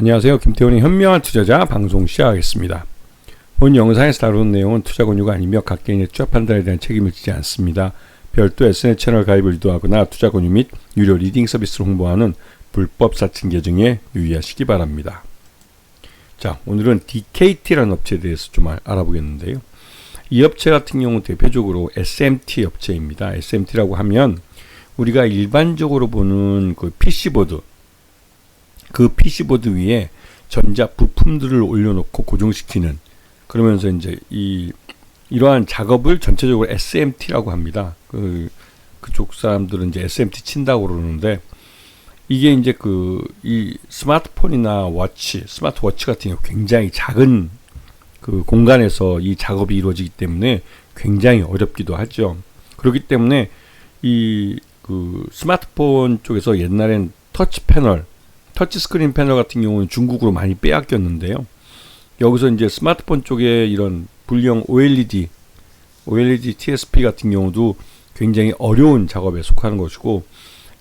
안녕하세요. 김태훈의 현명한 투자자 방송 시작하겠습니다. 본 영상에서 다루는 내용은 투자 권유가 아니며 각 개인의 투자 판단에 대한 책임을 지지 않습니다. 별도 SNS 채널 가입을 유도하거나 투자 권유 및 유료 리딩 서비스를 홍보하는 불법 사칭 계정에 유의하시기 바랍니다. 자, 오늘은 DKT라는 업체에 대해서 좀 알아보겠는데요. 이 업체 같은 경우 대표적으로 SMT 업체입니다. SMT라고 하면 우리가 일반적으로 보는 그 PC보드 그 PC보드 위에 전자 부품들을 올려놓고 고정시키는 그러면서 이제 이 이러한 작업을 전체적으로 SMT라고 합니다. 그 그쪽 사람들은 이제 SMT 친다고 그러는데 이게 이제 그 이 스마트폰이나 워치, 스마트워치 같은 경우 굉장히 작은 그 공간에서 이 작업이 이루어지기 때문에 굉장히 어렵기도 하죠. 그렇기 때문에 이 그 스마트폰 쪽에서 옛날엔 터치 패널 터치 스크린 패널 같은 경우는 중국으로 많이 빼앗겼는데요. 여기서 이제 스마트폰 쪽에 이런 불량 OLED, OLED TSP 같은 경우도 굉장히 어려운 작업에 속하는 것이고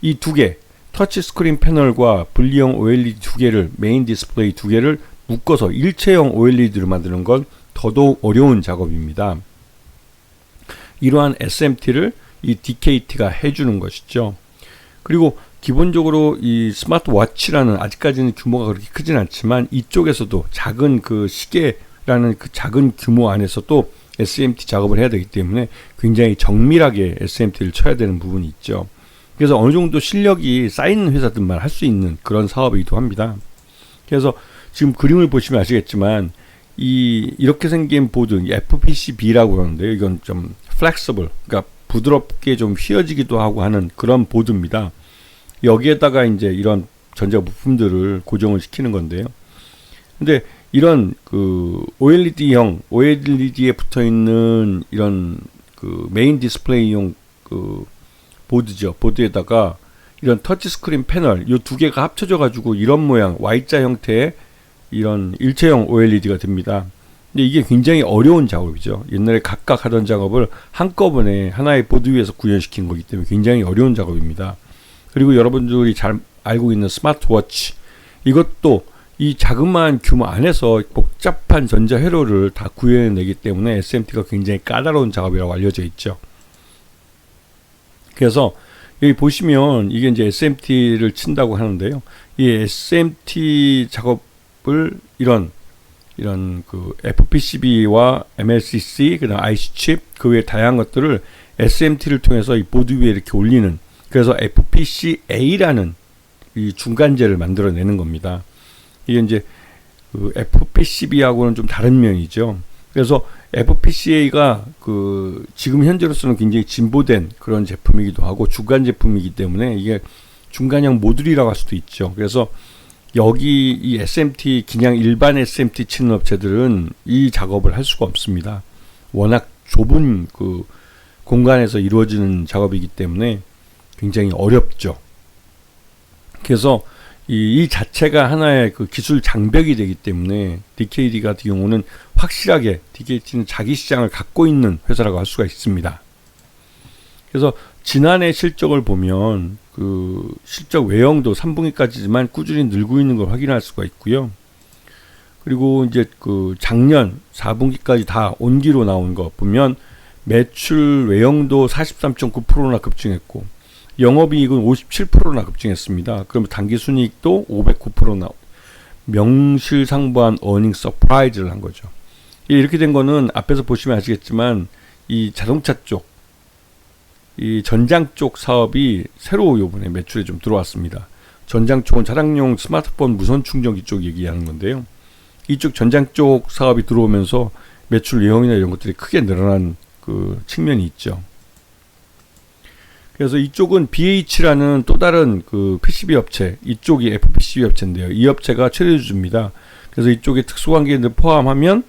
이 두 개, 터치 스크린 패널과 분리형 OLED 두 개를 메인 디스플레이 두 개를 묶어서 일체형 OLED를 만드는 건 더더욱 어려운 작업입니다. 이러한 SMT를 이 DKT가 해주는 것이죠. 그리고 기본적으로 이 스마트워치라는 아직까지는 규모가 그렇게 크진 않지만 이쪽에서도 작은 그 시계라는 그 작은 규모 안에서 또 SMT 작업을 해야 되기 때문에 굉장히 정밀하게 SMT를 쳐야 되는 부분이 있죠. 그래서 어느 정도 실력이 쌓이는 회사들만 할 수 있는 그런 사업이기도 합니다. 그래서 지금 그림을 보시면 아시겠지만 이 이렇게 생긴 보드 FPCB라고 그러는데요. 이건 좀 플렉서블, 그러니까 부드럽게 좀 휘어지기도 하고 하는 그런 보드입니다. 여기에다가 이제 이런 전자 부품들을 고정을 시키는 건데요. 근데 이런 그 OLED형 OLED에 붙어 있는 이런 그 메인 디스플레이용 그 보드죠. 보드에다가 이런 터치 스크린 패널 이 두 개가 합쳐져 가지고 이런 모양 Y자 형태의 이런 일체형 OLED가 됩니다. 근데 이게 굉장히 어려운 작업이죠. 옛날에 각각 하던 작업을 한꺼번에 하나의 보드 위에서 구현시킨 거기 때문에 굉장히 어려운 작업입니다. 그리고 여러분들이 잘 알고 있는 스마트워치 이것도 이 자그마한 규모 안에서 복잡한 전자 회로를 다 구현해내기 때문에 SMT가 굉장히 까다로운 작업이라고 알려져 있죠. 그래서 여기 보시면 이게 이제 SMT를 친다고 하는데요. 이 SMT 작업을 이런 이런 그 FPCB와 MLCC 그다음 IC 칩 그외 다양한 것들을 SMT를 통해서 이 보드 위에 이렇게 올리는 그래서 FPCA라는 이 중간재를 만들어내는 겁니다. 이게 이제 그 FPCB하고는 좀 다른 면이죠. 그래서 FPCA가 그 지금 현재로서는 굉장히 진보된 그런 제품이기도 하고 중간 제품이기 때문에 이게 중간형 모듈이라고 할 수도 있죠. 그래서 여기 이 SMT 그냥 일반 SMT 치는 업체들은 이 작업을 할 수가 없습니다. 워낙 좁은 그 공간에서 이루어지는 작업이기 때문에 굉장히 어렵죠. 그래서 이, 이, 자체가 하나의 그 기술 장벽이 되기 때문에 DKD 같은 경우는 확실하게 DKT는 자기 시장을 갖고 있는 회사라고 할 수가 있습니다. 그래서 지난해 실적을 보면 그 실적 외형도 3분기까지지만 꾸준히 늘고 있는 걸 확인할 수가 있고요. 그리고 이제 그 작년 4분기까지 다 온기로 나온 거 보면 매출 외형도 43.9%나 급증했고 영업이익은 57%나 급증했습니다. 그러면 당기순이익도 509%나 명실상부한 어닝 서프라이즈를 한 거죠. 이렇게 된 거는 앞에서 보시면 아시겠지만 이 자동차 쪽, 이 전장 쪽 사업이 새로 요번에 매출에 좀 들어왔습니다. 전장 쪽은 차량용 스마트폰 무선 충전기 쪽 얘기하는 건데요. 이쪽 전장 쪽 사업이 들어오면서 매출 예형이나 이런 것들이 크게 늘어난 그 측면이 있죠. 그래서 이쪽은 BH라는 또 다른 그 PCB 업체, 이쪽이 FPCB 업체인데요. 이 업체가 최대주주입니다. 그래서 이쪽에 특수관계를 포함하면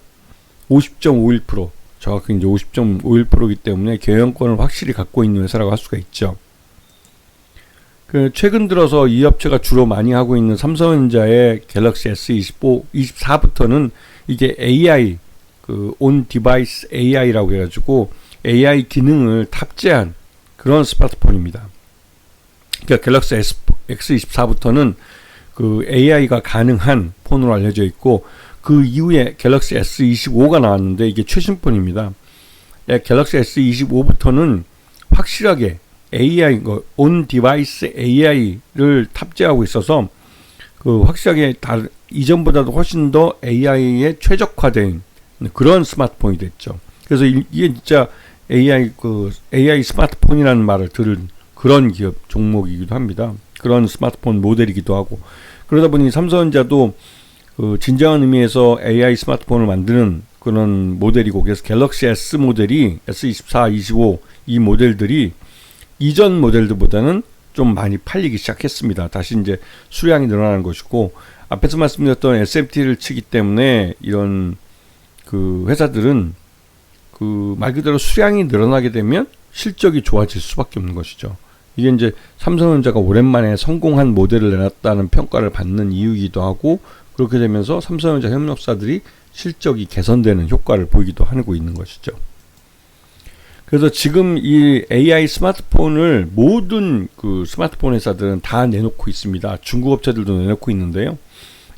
50.51%, 정확히 이제 50.51%이기 때문에 경영권을 확실히 갖고 있는 회사라고 할 수가 있죠. 그 최근 들어서 이 업체가 주로 많이 하고 있는 삼성전자의 갤럭시 S25, 24부터는 이게 AI, 그 온 디바이스 AI라고 해가지고 AI 기능을 탑재한 그런 스마트폰입니다. 그러니까 갤럭시 S, X24부터는 그 AI가 가능한 폰으로 알려져 있고 그 이후에 갤럭시 S25가 나왔는데 이게 최신 폰입니다. 예, 갤럭시 S25부터는 확실하게 AI, 온 디바이스 AI를 탑재하고 있어서 그 확실하게 다 이전보다도 훨씬 더 AI에 최적화된 그런 스마트폰이 됐죠. 그래서 이게 진짜 AI 그 AI 스마트폰이라는 말을 들은 그런 기업 종목이기도 합니다. 그런 스마트폰 모델이기도 하고 그러다 보니 삼성전자도 그 진정한 의미에서 AI 스마트폰을 만드는 그런 모델이고 그래서 갤럭시 S 모델이 S24, 25 이 모델들이 이전 모델들보다는 좀 많이 팔리기 시작했습니다. 다시 이제 수량이 늘어나는 것이고 앞에서 말씀드렸던 SMT를 치기 때문에 이런 그 회사들은 그 말 그대로 수량이 늘어나게 되면 실적이 좋아질 수밖에 없는 것이죠. 이게 이제 삼성전자가 오랜만에 성공한 모델을 내놨다는 평가를 받는 이유이기도 하고 그렇게 되면서 삼성전자 협력사들이 실적이 개선되는 효과를 보이기도 하고 있는 것이죠. 그래서 지금 이 AI 스마트폰을 모든 그 스마트폰 회사들은 다 내놓고 있습니다. 중국 업체들도 내놓고 있는데요.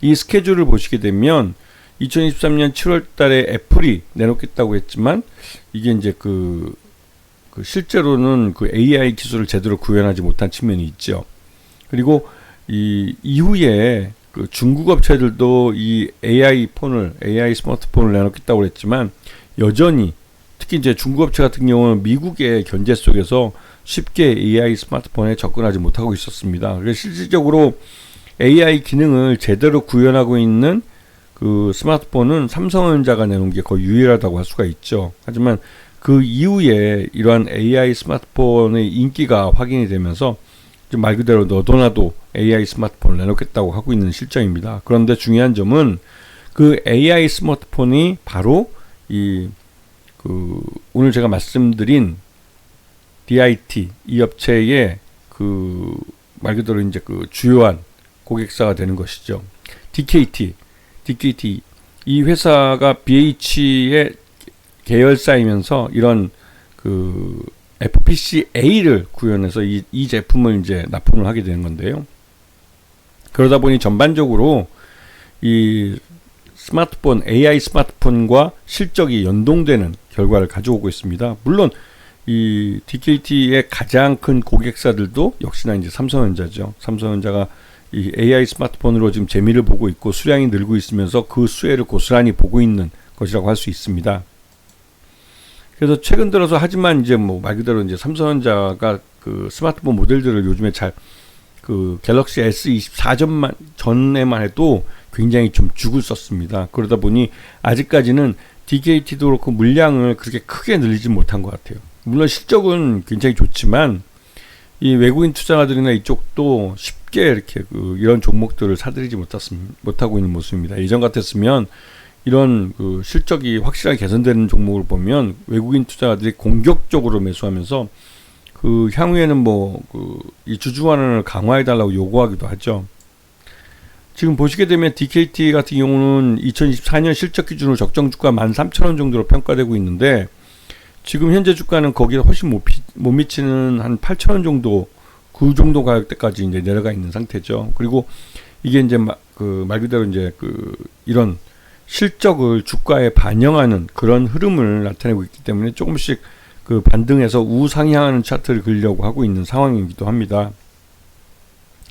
이 스케줄을 보시게 되면 2023년 7월 달에 애플이 내놓겠다고 했지만 이게 이제 그, 그 실제로는 그 AI 기술을 제대로 구현하지 못한 측면이 있죠. 그리고 이 이후에 그 중국 업체들도 이 AI 폰을 AI 스마트폰을 내놓겠다고 했지만 여전히 특히 이제 중국 업체 같은 경우는 미국의 견제 속에서 쉽게 AI 스마트폰에 접근하지 못하고 있었습니다. 그래서 실질적으로 AI 기능을 제대로 구현하고 있는 그 스마트폰은 삼성전자가 내놓은 게 거의 유일하다고 할 수가 있죠. 하지만 그 이후에 이러한 AI 스마트폰의 인기가 확인이 되면서 말 그대로 너도나도 AI 스마트폰을 내놓겠다고 하고 있는 실정입니다. 그런데 중요한 점은 그 AI 스마트폰이 바로 이 그 오늘 제가 말씀드린 DIT 이 업체의 그 말 그대로 이제 그 주요한 고객사가 되는 것이죠. DKT, DKT 이 회사가 BH의 계열사이면서 이런 그 FPC-A를 구현해서 이, 이 제품을 이제 납품을 하게 되는 건데요. 그러다 보니 전반적으로 이 스마트폰, AI 스마트폰과 실적이 연동되는 결과를 가져오고 있습니다. 물론 이 DKT의 가장 큰 고객사들도 역시나 이제 삼성전자죠. 삼성전자가 이 AI 스마트폰으로 지금 재미를 보고 있고 수량이 늘고 있으면서 그 수혜를 고스란히 보고 있는 것이라고 할 수 있습니다. 그래서 최근 들어서 하지만 이제 뭐 말 그대로 이제 삼성전자가 그 스마트폰 모델들을 요즘에 잘 그 갤럭시 S24 전만 전에만 해도 굉장히 좀 죽을 썼습니다. 그러다 보니 아직까지는 DKT도 그렇고 물량을 그렇게 크게 늘리지 못한 것 같아요. 물론 실적은 굉장히 좋지만 이 외국인 투자자들이나 이쪽도 쉽게 이렇게 그 이런 종목들을 사들이지 못하고 있는 모습입니다. 예전 같았으면 이런 그 실적이 확실하게 개선되는 종목을 보면 외국인 투자자들이 공격적으로 매수하면서 그 향후에는 뭐 그 이 주주환원을 강화해 달라고 요구하기도 하죠. 지금 보시게 되면 DKT 같은 경우는 2024년 실적 기준으로 적정 주가 13,000원 정도로 평가되고 있는데 지금 현재 주가는 거기에 훨씬 못, 피, 못 미치는 한 8,000원 정도 그 정도 가격대까지 이제 내려가 있는 상태죠. 그리고 이게 이제 그 말 그대로 이제 그 이런 실적을 주가에 반영하는 그런 흐름을 나타내고 있기 때문에 조금씩 그 반등해서 우상향하는 차트를 그리려고 하고 있는 상황이기도 합니다.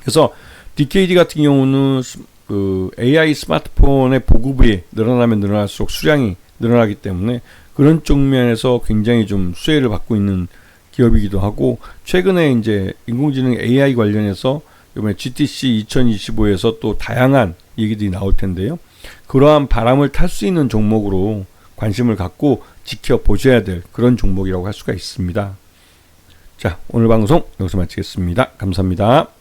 그래서 DKD 같은 경우는 그 AI 스마트폰의 보급이 늘어나면 늘어날수록 수량이 늘어나기 때문에 그런 쪽면에서 굉장히 좀 수혜를 받고 있는 기업이기도 하고 최근에 이제 인공지능 AI 관련해서 이번에 GTC 2025에서 또 다양한 얘기들이 나올 텐데요. 그러한 바람을 탈 수 있는 종목으로 관심을 갖고 지켜보셔야 될 그런 종목이라고 할 수가 있습니다. 자, 오늘 방송 여기서 마치겠습니다. 감사합니다.